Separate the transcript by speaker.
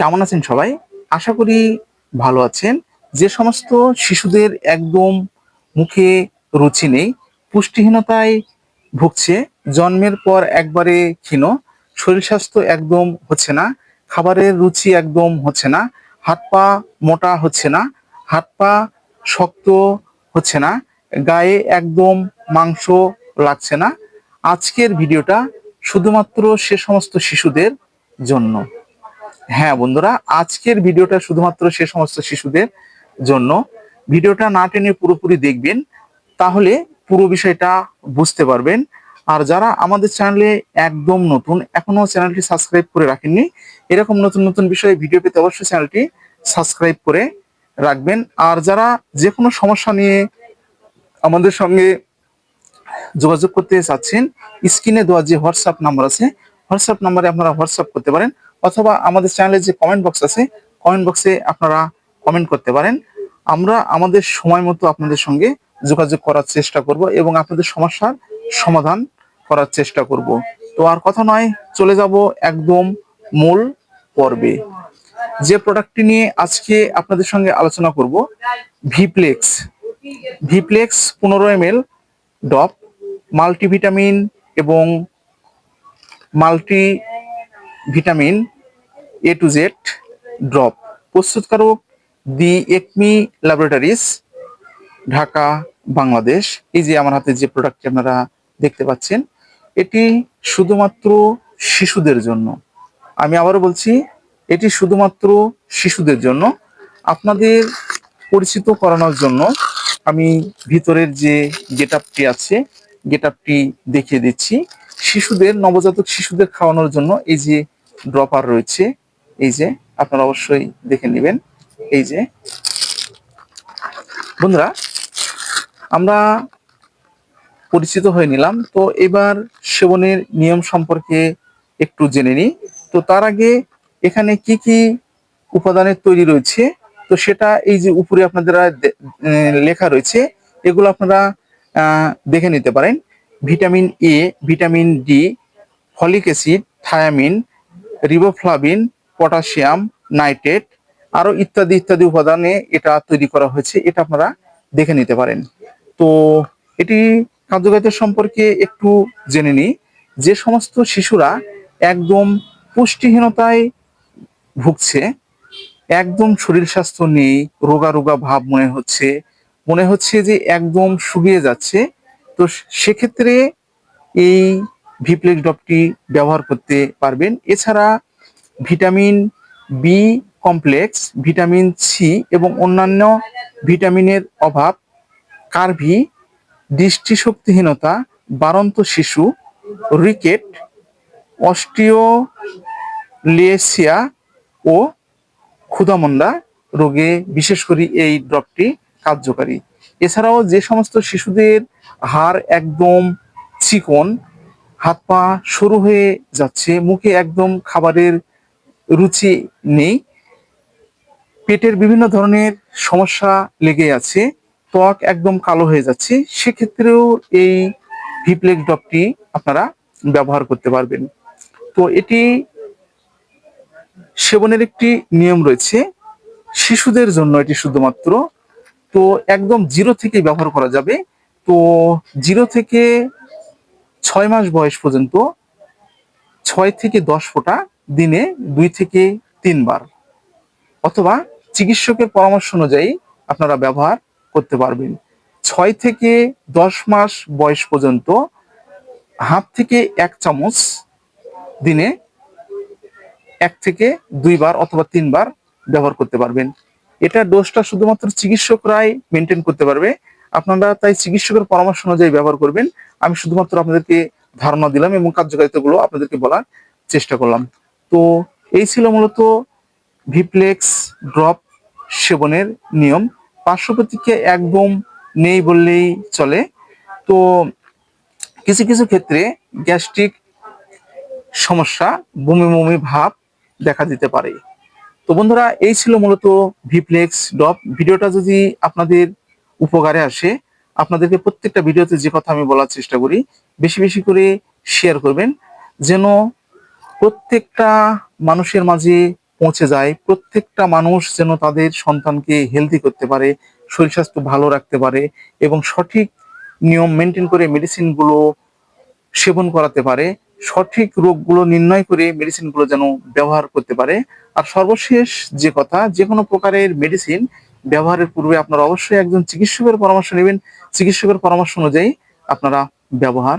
Speaker 1: কেমন আছেন সবাই? আশা করি ভালো আছেন। যে সমস্ত শিশুদের একদম মুখে রুচি নেই, পুষ্টিহীনতায় ভুগছে, জন্মের পর একবারে ক্ষীণ, শরীর স্বাস্থ্য একদম হচ্ছে না, খাবারের রুচি একদম হচ্ছে না, হাত পা মোটা হচ্ছে না, হাত পা শক্ত হচ্ছে না, গায়ে একদম মাংস লাগছে না। আজকের ভিডিওটা শুধুমাত্র সে সমস্ত শিশুদের জন্য। হ্যাঁ বন্ধুরা, আজকের ভিডিওটা শুধুমাত্র সে সমস্ত শিশুদের জন্য। ভিডিওটা না টেনে পুরোপুরি দেখবেন, তাহলে পুরো বিষয়টা বুঝতে পারবেন। আর যারা আমাদের চ্যানেলে একদম নতুন এখনও চ্যানেলটি সাবস্ক্রাইব করে রাখেননি, এরকম নতুন নতুন বিষয়ে ভিডিও পেতে অবশ্যই চ্যানেলটি সাবস্ক্রাইব করে রাখবেন। আর যারা যে কোনো সমস্যা নিয়ে আমাদের সঙ্গে যোগাযোগ করতে চাচ্ছেন, স্ক্রিনে দেওয়া যে হোয়াটসঅ্যাপ নাম্বার আছে হোয়াটসঅ্যাপ নাম্বারে আপনারা হোয়াটসঅ্যাপ করতে পারেন। অথবা আমাদের চ্যানেলের যে কমেন্ট বক্স আছে কমেন্ট বক্সে আপনারা কমেন্ট করতে পারেন। আমরা আমাদের সময় মতো আপনাদের সঙ্গে যোগাযোগ করার চেষ্টা করব এবং আপনাদের সমস্যার সমাধান করার চেষ্টা করব। তো আর কথা নয়, চলে যাব একদম মূল পর্বে। যে প্রোডাক্টটি নিয়ে আজকে আপনাদের সঙ্গে আলোচনা করব ভিপ্লেক্স ভিপ্লেক্স পনেরো এম এল ডপ মাল্টিভিটামিন এবং multi vitamin A to Z drop প্রস্তুতকারক the Acme Laboratories, Dhaka, Bangladesh. এই যে আমার হাতে যে প্রোডাক্টটি আপনারা দেখতে পাচ্ছেন, এটি শুধুমাত্র শিশুদের জন্য। আমি আবারও বলছি, এটি শুধুমাত্র শিশুদের জন্য। আপনাদের পরিচিত করানোর জন্য আমি ভিতরের যে গেট আছে গেট আপটি দেখিয়ে দিচ্ছি। শিশুদের, নবজাতক শিশুদের খাওয়ানোর জন্য এই যে ড্রপার রয়েছে এই যে, আপনারা অবশ্যই দেখে নেবেন। এই যে। বন্ধুরা, আমরা পরিচিত হয়ে নিলাম। তো এবার সেবনের নিয়ম সম্পর্কে একটু জেনে নিই। তো তার আগে এখানে কি কি উপাদানের তৈরি রয়েছে? তো সেটা এই যে উপরে আপনাদের লেখা রয়েছে, এগুলো আপনারা দেখে নিতে পারেন। Vitamin A vitamin D folic acid, thiamine, riboflavin potassium nitrate আরও ইত্যাদি ইত্যাদি উপাদানে এটা তৈরি করা হয়েছে, এটা আপনারা দেখে নিতে পারেন। তো এটি কার্যকারিতা সম্পর্কে একটু জেনে নিই, যে সমস্ত শিশুরা একদম পুষ্টিহীনতায় ভুগছে, একদম শরীর স্বাস্থ্য নেই রোগা রোগা ভাব মনে হচ্ছে মনে হচ্ছে যে একদম শুকিয়ে যাচ্ছে, তো সেক্ষেত্রে এই ভিপ্লেক্স ডপটি ব্যবহার করতে পারবেন। এছাড়া vitamin B complex, vitamin C এবং অন্যান্য ভিটামিনের অভাব, কার্ভি, দৃষ্টিশক্তিহীনতা বারন্ত শিশু, রিকেট অস্টিওলিয়েসিয়া ও ক্ষুধামন্দা রোগে, বিশেষ করে এই ড্রপটি কার্যকারী। এছাড়াও যে সমস্ত শিশুদের হাড় একদম চিকন, হাত পা সরু হয়ে যাচ্ছে, মুখে একদম খাবারের রুচি নেই। পেটের বিভিন্ন ধরনের সমস্যা লেগে আছে, ত্বক একদম কালো হয়ে যাচ্ছে, সেক্ষেত্রেও এই ভিপ্লেক্স ডপটি আপনারা ব্যবহার করতে পারবেন। তো এটি সেবনের একটি নিয়ম রয়েছে, শিশুদের জন্য এটি শুধুমাত্র। তো একদম জিরো থেকে ব্যবহার করা যাবে। তো জিরো থেকে ছয় মাস বয়স পর্যন্ত ছয় থেকে দশ ফোঁটা দিনে দুই থেকে তিনবার অথবা চিকিৎসকের পরামর্শ অনুযায়ী আপনারা ব্যবহার করতে পারবেন। ছয় থেকে দশ মাস বয়স পর্যন্ত হাফ থেকে এক চামচ দিনে এক থেকে দুইবার অথবা তিনবার ব্যবহার করতে পারবেন। এটা ডোজটা শুধুমাত্র চিকিৎসকরাই মেনটেন করতে পারবে। আপনারা তাই চিকিৎসকের পরামর্শ অনুযায়ী ব্যবহার করবেন। আমি শুধুমাত্র আপনাদেরকে ধারণা দিলাম এবং কার্যকারিতাগুলো আপনাদেরকে বলার চেষ্টা করলাম। তো এই ছিল মূলত ভিপ্লেক্স ড্রপ সেবনের নিয়ম। পার্শ্ব প্রতিক্রিয়া একদম নেই বললেই চলে। তো কিছু কিছু ক্ষেত্রে গ্যাস্ট্রিক সমস্যা, বমি বমি ভাব দেখা দিতে পারে। তো বন্ধুরা, এই ছিল মূলত ভিপ্লেক্স ডপ ভিডিওটা যদি আপনাদের উপকারে আসে, আপনাদেরকে প্রত্যেকটা ভিডিওতে যে কথা আমি বলার চেষ্টা করি, বেশি বেশি করে শেয়ার করবেন, যেন প্রত্যেকটা মানুষের মাঝে পৌঁছে যায়, প্রত্যেকটা মানুষ যেন তাদের সন্তানকে হেলদি করতে পারে, শরীর স্বাস্থ্য ভালো রাখতে পারে এবং সঠিক নিয়ম মেনটেন করে মেডিসিনগুলো সেবন করাতে পারে, সঠিক রোগগুলো নির্ণয় করে মেডিসিনগুলো যেন ব্যবহার করতে পারে। আর সর্বশেষ যে কথা, যে কোনো প্রকারের মেডিসিন ব্যবহারের পূর্বে আপনারা অবশ্যই একজন চিকিৎসকের পরামর্শ নেবেন। চিকিৎসকের পরামর্শ অনুযায়ী আপনারা ব্যবহার